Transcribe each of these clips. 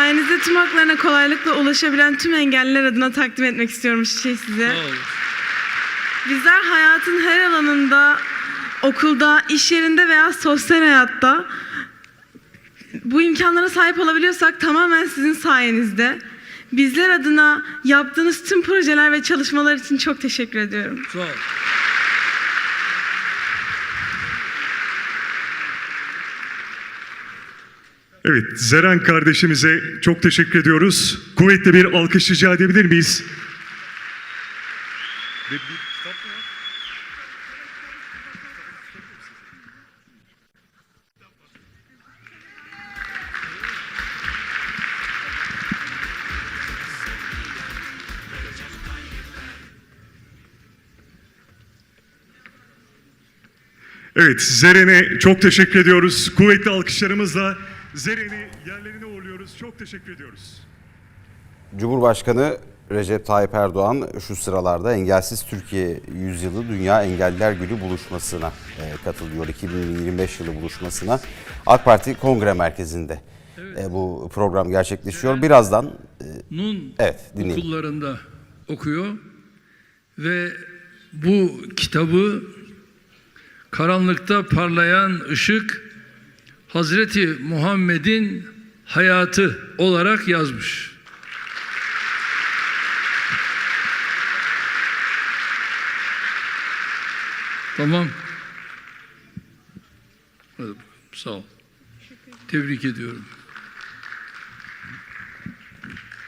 Sayenizde tüm haklarına kolaylıkla ulaşabilen tüm engelliler adına takdim etmek istiyorum şey size. Bizler hayatın her alanında, okulda, iş yerinde veya sosyal hayatta bu imkanlara sahip olabiliyorsak tamamen sizin sayenizde. Bizler adına yaptığınız tüm projeler ve çalışmalar için çok teşekkür ediyorum. Sağ. Evet, Zeren kardeşimize çok teşekkür ediyoruz. Kuvvetli bir alkış rica edebilir miyiz? Evet, Zeren'e çok teşekkür ediyoruz. Kuvvetli alkışlarımızla Zeren'i yerlerine uğurluyoruz. Çok teşekkür ediyoruz. Cumhurbaşkanı Recep Tayyip Erdoğan şu sıralarda Engelsiz Türkiye Yüzyılı Dünya Engelliler Günü buluşmasına e, katılıyor. 2025 yılı buluşmasına AK Parti Kongre Merkezi'nde e, bu program gerçekleşiyor. Birazdan e, Nun Evet, dinleyelim. okullarında okuyor ve bu kitabı karanlıkta parlayan ışık Hazreti Muhammed'in hayatı olarak yazmış. Tamam. Sağ ol. Tebrik ediyorum.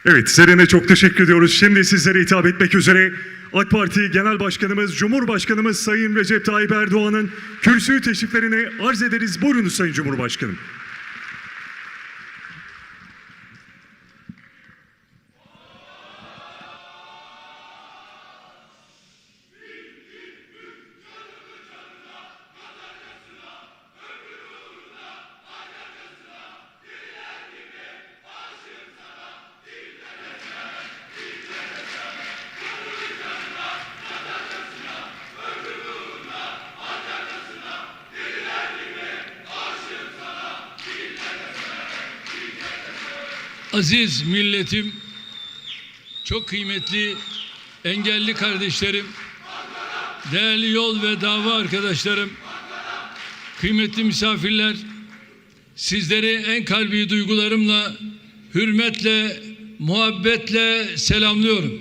Evet, Zeren'e çok teşekkür ediyoruz. Şimdi sizlere hitap etmek üzere AK Parti Genel Başkanımız, Cumhurbaşkanımız Sayın Recep Tayyip Erdoğan'ın kürsü teşriflerini arz ederiz. Buyurunuz Sayın Cumhurbaşkanım. Aziz milletim, çok kıymetli engelli kardeşlerim, değerli yol ve dava arkadaşlarım, kıymetli misafirler, sizleri en kalbi duygularımla, hürmetle, muhabbetle selamlıyorum.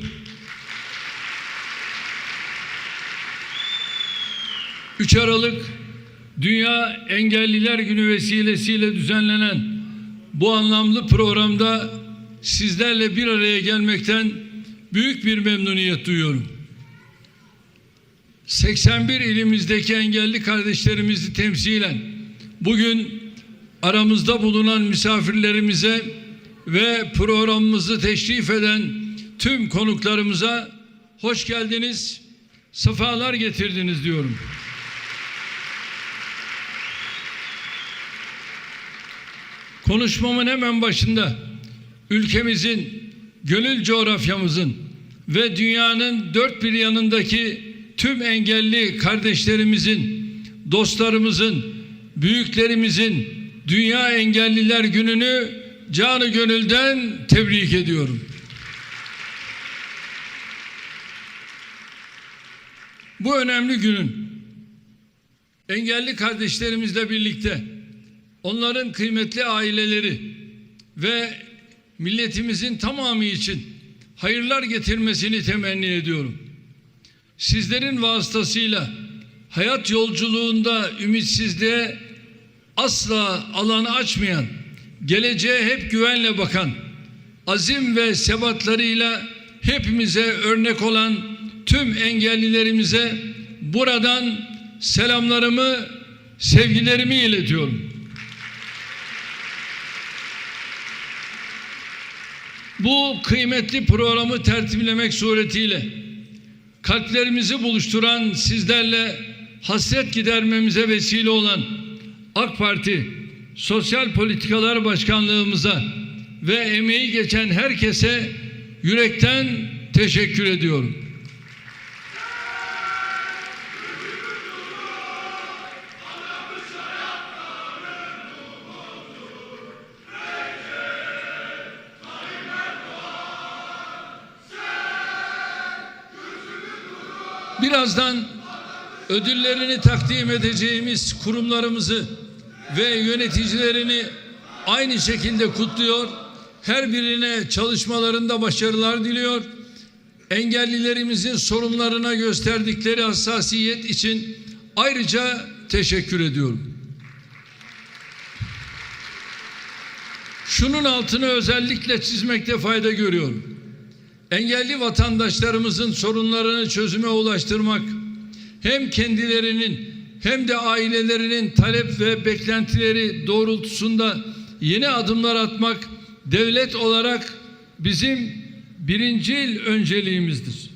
Üç Aralık Dünya Engelliler Günü vesilesiyle düzenlenen bu anlamlı programda sizlerle bir araya gelmekten büyük bir memnuniyet duyuyorum. 81 ilimizdeki engelli kardeşlerimizi temsilen bugün aramızda bulunan misafirlerimize ve programımızı teşrif eden tüm konuklarımıza hoş geldiniz, sefalar getirdiniz diyorum. Konuşmamın hemen başında ülkemizin, gönül coğrafyamızın ve dünyanın dört bir yanındaki tüm engelli kardeşlerimizin, dostlarımızın, büyüklerimizin Dünya Engelliler Günü'nü canı gönülden tebrik ediyorum. Bu önemli günün engelli kardeşlerimizle birlikte onların kıymetli aileleri ve milletimizin tamamı için hayırlar getirmesini temenni ediyorum. Sizlerin vasıtasıyla hayat yolculuğunda ümitsizliğe asla alan açmayan, geleceğe hep güvenle bakan, azim ve sebatlarıyla hepimize örnek olan tüm engellilerimize buradan selamlarımı, sevgilerimi iletiyorum. Bu kıymetli programı tertiplemek suretiyle kalplerimizi buluşturan sizlerle hasret gidermemize vesile olan AK Parti Sosyal Politikalar Başkanlığımıza ve emeği geçen herkese yürekten teşekkür ediyorum. Birazdan ödüllerini takdim edeceğimiz kurumlarımızı ve yöneticilerini aynı şekilde kutluyor. Her birine çalışmalarında başarılar diliyor. Engellilerimizin sorunlarına gösterdikleri hassasiyet için ayrıca teşekkür ediyorum. Şunun altını özellikle çizmekte fayda görüyorum. Engelli vatandaşlarımızın sorunlarını çözüme ulaştırmak hem kendilerinin hem de ailelerinin talep ve beklentileri doğrultusunda yeni adımlar atmak devlet olarak bizim birincil önceliğimizdir.